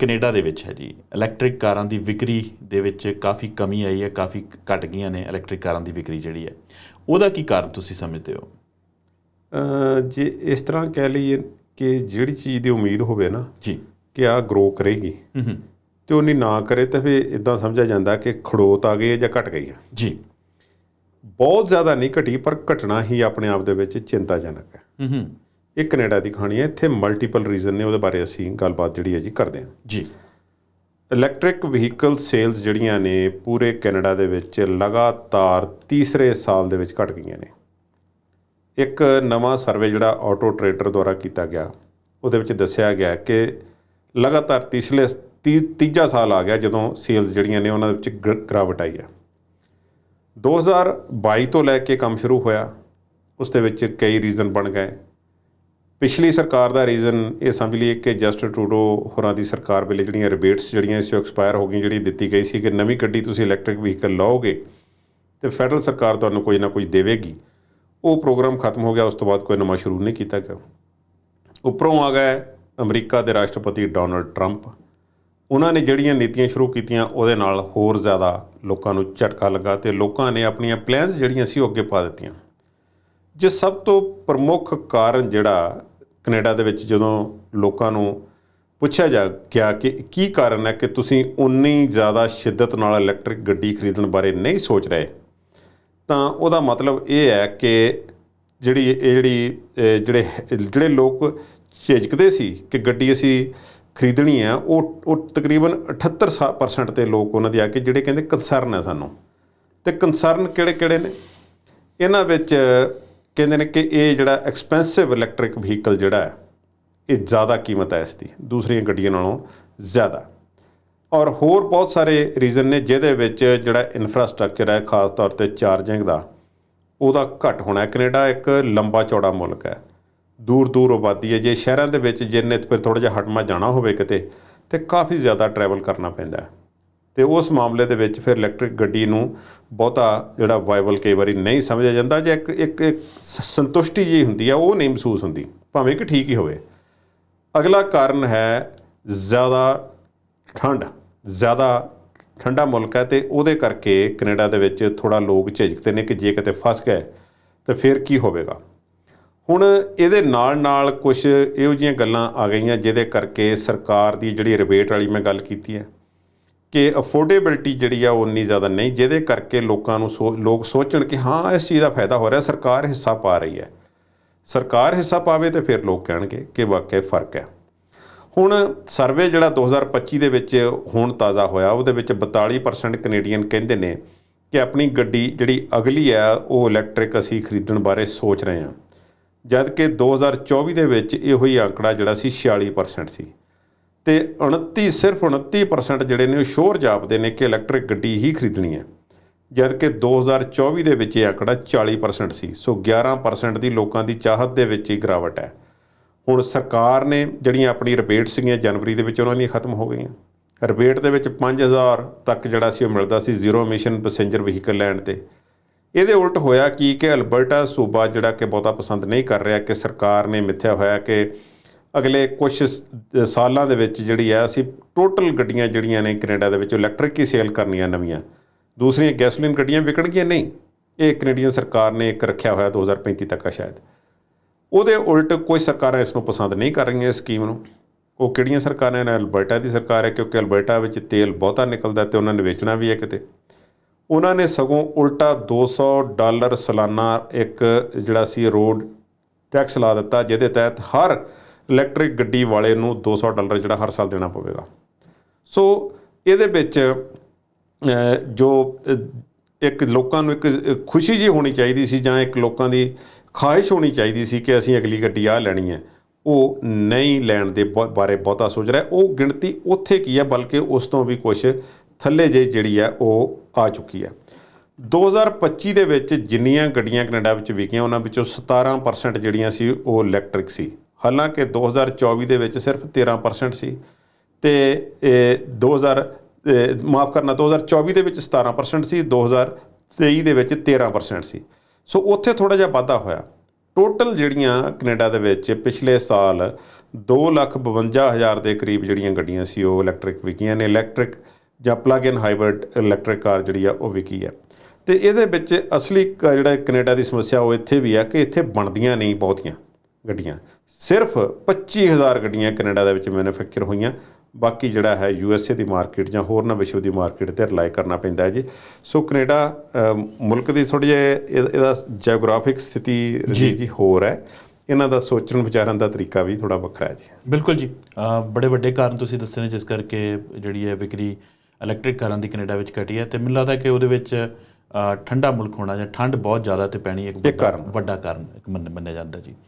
Canada ਦੇ ਵਿੱਚ ਹੈ ਜੀ। ਇਲੈਕਟ੍ਰਿਕ ਕਾਰਾਂ ਦੀ ਵਿਕਰੀ ਦੇ ਵਿੱਚ ਕਾਫੀ ਕਮੀ ਆਈ ਹੈ ਕਾਫੀ ਘਟ ਗਈਆਂ ਨੇ ਇਲੈਕਟ੍ਰਿਕ ਕਾਰਾਂ ਦੀ ਵਿਕਰੀ ਜਿਹੜੀ ਹੈ। ਉਹਦਾ ਕੀ ਕਾਰਨ ਤੁਸੀਂ ਸਮਝਦੇ ਹੋ? ਜੇ ਇਸ ਤਰ੍ਹਾਂ ਕਹਿ ਲਈਏ ਕਿ ਜਿਹੜੀ ਚੀਜ਼ ਦੀ ਉਮੀਦ ਹੋਵੇ ਨਾ ਜੀ। ਕਿ ਆ ਗਰੋ ਕਰੇਗੀ ਹੂੰ ਤੇ ਉਹ ਨਹੀਂ ਨਾ ਕਰੇ ਤਾਂ ਫਿਰ ਇਦਾਂ ਸਮਝਿਆ ਜਾਂਦਾ ਕਿ ਖੜੋਤ ਆ ਗਈ ਹੈ ਜਾਂ ਘਟ ਗਈ ਹੈ। ਜੀ। ਬਹੁਤ ਜ਼ਿਆਦਾ ਨਹੀਂ ਘਟੀ ਪਰ ਘਟਣਾ ਹੀ ਆਪਣੇ ਆਪ ਦੇ ਵਿੱਚ ਚਿੰਤਾਜਨਕ ਹੈ। ਹੂੰ ਹੂੰ। ਇਹ ਕੈਨੇਡਾ ਦੀ ਕਹਾਣੀ ਹੈ। ਇੱਥੇ ਮਲਟੀਪਲ ਰੀਜ਼ਨ ਨੇ ਉਹਦੇ ਬਾਰੇ ਅਸੀਂ ਗੱਲਬਾਤ ਜਿਹੜੀ ਹੈ ਜੀ ਕਰਦੇ ਹਾਂ। ਜੀ। ਇਲੈਕਟ੍ਰਿਕ ਵਹੀਕਲ ਸੇਲਸ ਜਿਹੜੀਆਂ ਨੇ ਪੂਰੇ ਕੈਨੇਡਾ ਦੇ ਵਿੱਚ ਲਗਾਤਾਰ ਤੀਸਰੇ ਸਾਲ ਦੇ ਵਿੱਚ ਘਟ ਗਈਆਂ ਨੇ। ਇੱਕ ਨਵਾਂ ਸਰਵੇ ਜਿਹੜਾ ਆਟੋ ਟਰੇਡਰ ਦੁਆਰਾ ਕੀਤਾ ਗਿਆ ਉਹਦੇ ਵਿੱਚ ਦੱਸਿਆ ਗਿਆ ਕਿ ਲਗਾਤਾਰ ਤੀਸਰੇ ਤੀਜਾ ਸਾਲ ਆ ਗਿਆ ਜਦੋਂ ਸੇਲਸ ਜਿਹੜੀਆਂ ਨੇ ਉਹਨਾਂ ਦੇ ਵਿੱਚ ਗਿਰਾਵਟ ਆਈ ਹੈ। 2022 ਤੋਂ ਲੈ ਕੇ ਕੰਮ ਸ਼ੁਰੂ ਹੋਇਆ ਉਸ ਦੇ ਵਿੱਚ ਕਈ ਰੀਜ਼ਨ ਬਣ ਗਏ। ਪਿਛਲੀ ਸਰਕਾਰ ਦਾ ਰੀਜ਼ਨ ਇਹ ਸਮਝ ਲਈਏ ਕਿ ਜਸਟਿਨ ਟਰੂਡੋ ਹੋਰਾਂ ਦੀ ਸਰਕਾਰ ਵੇਲੇ ਜਿਹੜੀਆਂ ਰਿਬੇਟਸ ਜਿਹੜੀਆਂ ਸੀ ਉਹ ਐਕਸਪਾਇਰ ਹੋ ਗਈਆਂ, ਜਿਹੜੀ ਦਿੱਤੀ ਗਈ ਸੀ ਕਿ ਨਵੀਂ ਗੱਡੀ ਤੁਸੀਂ ਇਲੈਕਟ੍ਰਿਕ ਵਹੀਕਲ ਲਓਗੇ ਤੇ ਫੈਡਰਲ ਸਰਕਾਰ ਤੁਹਾਨੂੰ ਕੋਈ ਨਾ ਕੋਈ ਦੇਵੇਗੀ। ਉਹ ਪ੍ਰੋਗਰਾਮ ਖਤਮ ਹੋ ਗਿਆ, ਉਸ ਤੋਂ ਬਾਅਦ ਕੋਈ ਨਵਾਂ ਸ਼ੁਰੂ ਨਹੀਂ ਕੀਤਾ ਗਿਆ। ਉੱਪਰੋਂ ਆ ਗਏ ਅਮਰੀਕਾ ਦੇ ਰਾਸ਼ਟਰਪਤੀ ਡੋਨਲਡ ਟਰੰਪ। ਉਹਨਾਂ ਨੇ ਜਿਹੜੀਆਂ ਨੀਤੀਆਂ ਸ਼ੁਰੂ ਕੀਤੀਆਂ, ਉਹਦੇ ਨਾਲ ਹੋਰ ਜ਼ਿਆਦਾ ਲੋਕਾਂ ਨੂੰ ਝਟਕਾ ਲੱਗਾ ਤੇ ਲੋਕਾਂ ਨੇ ਆਪਣੀਆਂ ਪਲਾਨਸ ਜਿਹੜੀਆਂ ਸੀ ਉਹ ਅੱਗੇ ਪਾ ਦਿੱਤੀਆਂ। ਜੇ ਸਭ ਤੋਂ ਪ੍ਰਮੁੱਖ ਕਾਰਨ ਜਿਹੜਾ ਕੈਨੇਡਾ ਦੇ ਵਿੱਚ ਜਦੋਂ ਲੋਕਾਂ ਨੂੰ ਪੁੱਛਿਆ ਜਾ ਗਿਆ ਕਿ ਕੀ ਕਾਰਨ ਹੈ ਕਿ ਤੁਸੀਂ ਉਨੀ ਜ਼ਿਆਦਾ ਸ਼ਿੱਦਤ ਨਾਲ ਇਲੈਕਟ੍ਰਿਕ ਗੱਡੀ ਖਰੀਦਣ ਬਾਰੇ ਨਹੀਂ ਸੋਚ ਰਹੇ, ਤਾਂ ਉਹਦਾ ਮਤਲਬ ਇਹ ਹੈ ਕਿ ਜਿਹੜੀ ਇਹ ਜਿਹੜੀ ਜਿਹੜੇ ਜਿਹੜੇ ਲੋਕ ਝਿਜਕਦੇ ਸੀ ਕਿ ਗੱਡੀ ਅਸੀਂ ਖਰੀਦਣੀ ਆ ਉਹ ਉਹ ਤਕਰੀਬਨ 78% ਤੇ ਲੋਕ ਉਹਨਾਂ ਦੀ ਆ ਕੇ ਜਿਹੜੇ ਕਹਿੰਦੇ ਕੰਸਰਨ ਹੈ ਸਾਨੂੰ। ਤੇ ਕੰਸਰਨ ਕਿਹੜੇ ਕਿਹੜੇ ਨੇ? ਇਹਨਾਂ ਵਿੱਚ ਕਹਿੰਦੇ ਨੇ ਕਿ ਇਹ ਜਿਹੜਾ ਐਕਸਪੈਂਸਿਵ ਇਲੈਕਟ੍ਰਿਕ ਵਹੀਕਲ ਜਿਹੜਾ ਹੈ, ਇਹ ਜ਼ਿਆਦਾ ਕੀਮਤ ਹੈ ਇਸ ਦੀ ਦੂਸਰੀਆਂ ਗੱਡੀਆਂ ਨਾਲੋਂ ਜ਼ਿਆਦਾ। ਔਰ ਹੋਰ ਬਹੁਤ ਸਾਰੇ ਰੀਜ਼ਨ ਨੇ ਜਿਹਦੇ ਵਿੱਚ ਜਿਹੜਾ ਇਨਫਰਾਸਟ੍ਰਕਚਰ ਹੈ, ਖਾਸ ਤੌਰ ਤੇ ਚਾਰਜਿੰਗ ਦਾ, ਉਹਦਾ ਘੱਟ ਹੋਣਾ ਹੈ। ਕੈਨੇਡਾ ਇੱਕ ਲੰਬਾ ਚੌੜਾ ਮੁਲਕ ਹੈ। ਦੂਰ ਦੂਰ ਆਬਾਦੀ ਹੈ। ਜੇ ਸ਼ਹਿਰਾਂ ਦੇ ਵਿੱਚ ਜਿੰਨੇ ਫਿਰ ਥੋੜਾ ਜਿਹਾ ਹਟਮਾ ਜਾਣਾ ਹੋਵੇ ਕਿਤੇ, ਤੇ ਕਾਫੀ ਜ਼ਿਆਦਾ ਟਰੈਵਲ ਕਰਨਾ ਪੈਂਦਾ ਹੈ। ਤੇ ਉਸ ਮਾਮਲੇ ਦੇ ਵਿੱਚ ਫਿਰ ਇਲੈਕਟ੍ਰਿਕ ਗੱਡੀ ਨੂੰ ਬਹੁਤਾ ਜਿਹੜਾ ਵਾਇਬਲ ਕਈ ਵਾਰੀ ਨਹੀਂ ਸਮਝਿਆ ਜਾਂਦਾ ਜੇ ਇੱਕ ਇੱਕ ਇੱਕ ਸੰਤੁਸ਼ਟੀ ਜੀ ਹੁੰਦੀ ਆ, ਉਹ ਨਹੀਂ ਮਹਿਸੂਸ ਹੁੰਦੀ, ਭਾਵੇਂ ਕਿ ਠੀਕ ਹੀ ਹੋਵੇ। ਅਗਲਾ ਕਾਰਨ ਹੈ ਜ਼ਿਆਦਾ ਠੰਡ, ਜ਼ਿਆਦਾ ਠੰਡਾ ਮੁਲਕ ਹੈ ਤੇ ਉਹਦੇ ਕਰਕੇ ਕੈਨੇਡਾ ਦੇ ਵਿੱਚ ਥੋੜਾ ਲੋਕ ਝਿਜਕਦੇ ਨੇ ਕਿ ਜੇ ਕਿਤੇ ਫਸ ਗਏ, ਤਾਂ ਫਿਰ ਕੀ ਹੋਵੇਗਾ? ਹੁਣ ਇਹਦੇ ਨਾਲ ਨਾਲ ਕੁਝ ਇਹੋ ਜਿਹੀਆਂ ਗੱਲਾਂ ਆ ਗਈਆਂ, ਜਿਹਦੇ ਕਰਕੇ ਸਰਕਾਰ ਦੀ ਜਿਹੜੀ ਰਿਬੇਟ ਵਾਲੀ ਮੈਂ ਗੱਲ ਕੀਤੀ ਹੈ ਕਿ ਅਫੋਰਡੇਬਿਲਟੀ ਜਿਹੜੀ ਆ ਉਹ ਉਨੀ ਜ਼ਿਆਦਾ ਨਹੀਂ, ਜਿਹਦੇ ਕਰਕੇ ਲੋਕਾਂ ਨੂੰ ਸੋ- ਲੋਕ ਸੋਚਣ ਕਿ ਹਾਂ, ਇਸ ਚੀਜ਼ ਦਾ ਫਾਇਦਾ ਹੋ ਰਿਹਾ, ਸਰਕਾਰ ਹਿੱਸਾ ਪਾ ਰਹੀ ਹੈ। ਸਰਕਾਰ ਹਿੱਸਾ ਪਾਵੇ ਤੇ ਫਿਰ ਲੋਕ ਕਹਿਣਗੇ ਕਿ ਵਾਕਿਆ ਫ਼ਰਕ ਹੈ। ਹੁਣ ਸਰਵੇ ਜਿਹੜਾ 2025 ਦੇ ਵਿੱਚ ਹੁਣ ਤਾਜ਼ਾ ਹੋਇਆ, ਉਹਦੇ ਵਿੱਚ 42% ਕੈਨੇਡੀਅਨ ਕਹਿੰਦੇ ਨੇ ਕਿ ਆਪਣੀ ਗੱਡੀ ਜਿਹੜੀ ਅਗਲੀ ਆ ਉਹ ਇਲੈਕਟ੍ਰਿਕ ਅਸੀਂ ਖਰੀਦਣ ਬਾਰੇ ਸੋਚ ਰਹੇ ਹਾਂ। ਜਦ ਕਿ 2024 ਦੇ ਵਿੱਚ ਇਹੋ ਹੀ ਆંકੜਾ ਜਿਹੜਾ ਸੀ 46% ਸੀ। ਤੇ 29 ਸਿਰਫ 29% ਜਿਹੜੇ ਨੇ ਉਹ ਸ਼ੋਰ ਜਾਪਦੇ ਨੇ ਕਿ ਇਲੈਕਟ੍ਰਿਕ ਗੱਡੀ ਹੀ ਖਰੀਦਣੀ ਹੈ। ਜਦ ਕਿ 2024 ਦੇ ਵਿੱਚ ਇਹ ਆંકੜਾ 40% ਸੀ, ਸੋ 11% ਦੀ ਲੋਕਾਂ ਦੀ ਚਾਹਤ ਦੇ ਵਿੱਚ ਹੀ ਗਿਰਾਵਟ ਹੈ। ਹੁਣ ਸਰਕਾਰ ਨੇ ਜਿਹੜੀਆਂ ਆਪਣੀ ਰਿਬੇਟ ਸੀਗੀਆਂ ਜਨਵਰੀ ਦੇ ਵਿੱਚ, ਉਹਨਾਂ ਦੀਆਂ ਖਤਮ ਹੋ ਗਈਆਂ। ਰਿਬੇਟ ਦੇ ਵਿੱਚ 5000 ਤੱਕ ਜਿਹੜਾ ਸੀ ਉਹ ਮਿਲਦਾ ਸੀ ਜ਼ੀਰੋ ਐਮਿਸ਼ਨ ਪੈਸੇਂਜਰ ਵਹੀਕਲ ਲੈਣ ਤੇ। ਇਹਦੇ ਉਲਟ ਹੋਇਆ ਕੀ ਕਿ ਅਲਬਰਟਾ ਸੂਬਾ ਜਿਹੜਾ ਕਿ ਬਹੁਤਾ ਪਸੰਦ ਨਹੀਂ ਕਰ ਰਿਹਾ ਕਿ ਸਰਕਾਰ ਨੇ ਮਿੱਥਿਆ ਹੋਇਆ ਕਿ ਅਗਲੇ ਕੁਝ ਸਾਲਾਂ ਦੇ ਵਿੱਚ ਜਿਹੜੀ ਹੈ, ਅਸੀਂ ਟੋਟਲ ਗੱਡੀਆਂ ਜਿਹੜੀਆਂ ਨੇ ਕੈਨੇਡਾ ਦੇ ਵਿੱਚ ਇਲੈਕਟ੍ਰਿਕ ਹੀ ਸੇਲ ਕਰਨੀਆਂ ਨਵੀਆਂ। ਦੂਸਰੀਆਂ ਗੈਸੋਲੀਨ ਗੱਡੀਆਂ ਵਿਕਣਗੀਆਂ ਨਹੀਂ। ਇਹ ਕੈਨੇਡੀਅਨ ਸਰਕਾਰ ਨੇ ਇੱਕ ਰੱਖਿਆ ਹੋਇਆ 2035 ਤੱਕ ਆ ਸ਼ਾਇਦ। ਉਹਦੇ ਉਲਟ ਕੋਈ ਸਰਕਾਰਾਂ ਇਸ ਨੂੰ ਪਸੰਦ ਨਹੀਂ ਕਰ ਰਹੀਆਂ ਇਸ ਸਕੀਮ ਨੂੰ। ਉਹ ਕਿਹੜੀਆਂ ਸਰਕਾਰਾਂ ਨੇ? ਅਲਬਰਟਾ ਦੀ ਸਰਕਾਰ ਹੈ, ਕਿਉਂਕਿ ਅਲਬਰਟਾ ਵਿੱਚ ਤੇਲ ਬਹੁਤਾ ਨਿਕਲਦਾ ਤੇ ਉਹਨਾਂ ਨੇ ਵੇਚਣਾ ਵੀ ਹੈ ਕਿਤੇ। ਉਹਨਾਂ ਨੇ ਸਗੋਂ ਉਲਟਾ 200 ਡਾਲਰ ਸਾਲਾਨਾ ਇੱਕ ਜਿਹੜਾ ਸੀ ਰੋਡ ਟੈਕਸ ਲਾ ਦਿੱਤਾ, ਜਿਹਦੇ ਤਹਿਤ ਹਰ ਇਲੈਕਟ੍ਰਿਕ ਗੱਡੀ ਵਾਲੇ ਨੂੰ 200 ਡਾਲਰ ਜਿਹੜਾ ਹਰ ਸਾਲ ਦੇਣਾ ਪਵੇਗਾ। ਸੋ ਇਹਦੇ ਵਿੱਚ ਜੋ ਇੱਕ ਲੋਕਾਂ ਨੂੰ ਇੱਕ ਖੁਸ਼ੀ ਜੀ ਹੋਣੀ ਚਾਹੀਦੀ ਸੀ ਜਾਂ ਇੱਕ ਲੋਕਾਂ ਦੀ ਖਾਹਿਸ਼ ਹੋਣੀ ਚਾਹੀਦੀ ਸੀ ਕਿ ਅਸੀਂ ਅਗਲੀ ਗੱਡੀ ਆ ਲੈਣੀ ਹੈ, ਉਹ ਨਹੀਂ ਲੈਣ ਦੇ ਬਹੁ- ਬਾਰੇ ਬਹੁਤਾ ਸੋਚ ਰਿਹਾ। ਉਹ ਗਿਣਤੀ ਉੱਥੇ ਕੀ ਹੈ, ਬਲਕਿ ਉਸ ਤੋਂ ਵੀ ਕੁਝ ਥੱਲੇ ਜੇ ਜਿਹੜੀ ਹੈ, ਉਹ ਆ ਚੁੱਕੀ ਹੈ। 2025 ਦੇ ਵਿੱਚ ਜਿੰਨੀਆਂ ਗੱਡੀਆਂ ਕੈਨੇਡਾ ਵਿੱਚ ਵਿਕੀਆਂ, ਉਹਨਾਂ ਵਿੱਚੋਂ 17% ਜਿਹੜੀਆਂ ਸੀ, ਉਹ ਇਲੈਕਟ੍ਰਿਕ ਸੀ। ਹਾਲਾਂਕਿ 2024 ਦੇ ਵਿੱਚ ਸਿਰਫ 13% ਸੀ ਤੇ ਇਹ 2000 ਮਾਫ ਕਰਨਾ 2024 ਦੇ ਵਿੱਚ 17% ਸੀ 2023 ਦੇ ਵਿੱਚ 13% ਸੀ। ਸੋ ਉੱਥੇ ਥੋੜਾ ਜਿਹਾ ਵਾਧਾ ਹੋਇਆ। ਟੋਟਲ ਜਿਹੜੀਆਂ ਕੈਨੇਡਾ ਦੇ ਵਿੱਚ ਪਿਛਲੇ ਸਾਲ 252000 ਦੇ ਕਰੀਬ ਜਿਹੜੀਆਂ ਗੱਡੀਆਂ ਸੀ, ਉਹ ਇਲੈਕਟ੍ਰਿਕ ਵਿਕੀਆਂ ਨੇ। ਇਲੈਕਟ੍ਰਿਕ ਜਾਂ plug in hybrid electric car ਜਿਹੜੀ ਆ, ਉਹ ਵਿਕੀ ਹੈ ਤੇ ਇਹਦੇ ਵਿੱਚ ਅਸਲੀ ਕ- ਜਿਹੜਾ ਕੈਨੇਡਾ ਦੀ ਸਮੱਸਿਆ, ਉਹ ਇੱਥੇ ਵੀ ਆ ਕਿ ਇੱਥੇ ਬਣਦੀਆਂ ਨਹੀਂ ਬਹੁਤੀਆਂ। ਗੱਡੀਆਂ। ਸਿਰਫ 25000 ਗੱਡੀਆਂ ਕੈਨੇਡਾ ਦੇ ਵਿੱਚ ਮੈਨੂਫੈਕਚਰ ਹੋਈਆਂ। ਬਾਕੀ ਜਿਹੜਾ ਹੈ ਯੂਐਸਏ ਦੀ ਮਾਰਕੀਟ ਜਾਂ ਹੋਰ ਨਾ ਵਿਸ਼ਵ ਦੀ ਮਾਰਕੀਟ ਤੇ ਰਿਲਾਈ ਕਰਨਾ ਪੈਂਦਾ ਹੈ ਜੀ। ਸੋ ਕੈਨੇਡਾ ਮੁਲਕ ਦੀ ਥੋੜੀ ਜਿਹੀ ਇਹ- ਇਹਦਾ ਜੀਓਗ੍ਰਾਫਿਕ ਸਥਿਤੀ ਜੀ। ਜੀ ਹੋਰ ਹੈ। ਇਹਨਾਂ ਦਾ ਸੋਚਣ ਵਿਚਾਰਨ ਦਾ ਤਰੀਕਾ ਵੀ ਥੋੜਾ ਵੱਖਰਾ ਹੈ ਜੀ। ਬਿਲਕੁਲ ਜੀ। ਬੜੇ ਵੱਡੇ ਕਾਰਨ ਤੁਸੀਂ ਦੱਸੇ ਨੇ ਜਿਸ ਕਰਕੇ ਜਿਹੜੀ ਹੈ ਵਿਕਰੀ ਇਲੈਕਟ੍ਰਿਕ ਕਾਰਾਂ ਦੀ ਕੈਨੇਡਾ ਵਿੱਚ ਘਟੀ ਹੈ ਤੇ ਮੈਨੂੰ ਲੱਗਦਾ ਕਿ ਉਹਦੇ ਵਿੱਚ ਠੰਡਾ ਮੁਲਕ ਹੋਣਾ ਜਾਂ ਠੰਡ ਬਹੁਤ ਜ਼ਿਆਦਾ ਤੇ ਪੈਣੀ ਇੱਕ ਵੱਡਾ- ਕਾਰਨ। ਇੱਕ ਮੰਨ- ਮੰਨਿਆ ਜਾਂਦਾ ਜੀ।